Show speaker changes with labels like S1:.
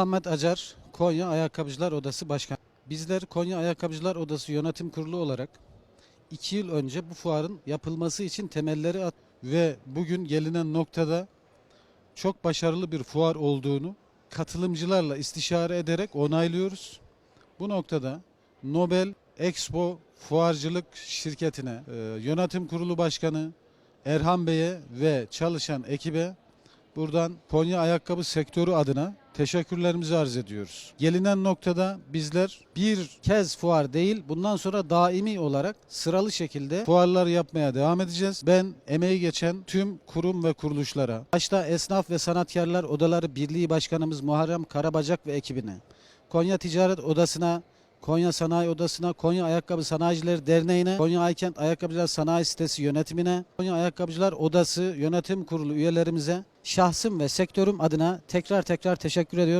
S1: Ahmet Acar, Konya Ayakkabıcılar Odası Başkanı. Bizler Konya Ayakkabıcılar Odası Yönetim Kurulu olarak iki yıl önce bu fuarın yapılması için temelleri at ve bugün gelinen noktada çok başarılı bir fuar olduğunu katılımcılarla istişare ederek onaylıyoruz. Bu noktada Nobel Expo Fuarcılık Şirketi'ne, e, yönetim kurulu başkanı Erhan Bey'e ve çalışan ekibe buradan Konya ayakkabı sektörü adına teşekkürlerimizi arz ediyoruz. Gelinen noktada bizler bir kez fuar değil bundan sonra daimi olarak sıralı şekilde fuarlar yapmaya devam edeceğiz. Ben emeği geçen tüm kurum ve kuruluşlara, başta Esnaf ve Sanatkarlar Odaları Birliği Başkanımız Muharrem Karabacak ve ekibine, Konya Ticaret Odası'na, Konya Sanayi Odası'na, Konya Ayakkabı Sanayicileri Derneği'ne, Konya Aykent Ayakkabıcılar Sanayi Sitesi yönetimine, Konya Ayakkabıcılar Odası Yönetim Kurulu üyelerimize şahsım ve sektörüm adına tekrar tekrar teşekkür ediyorum.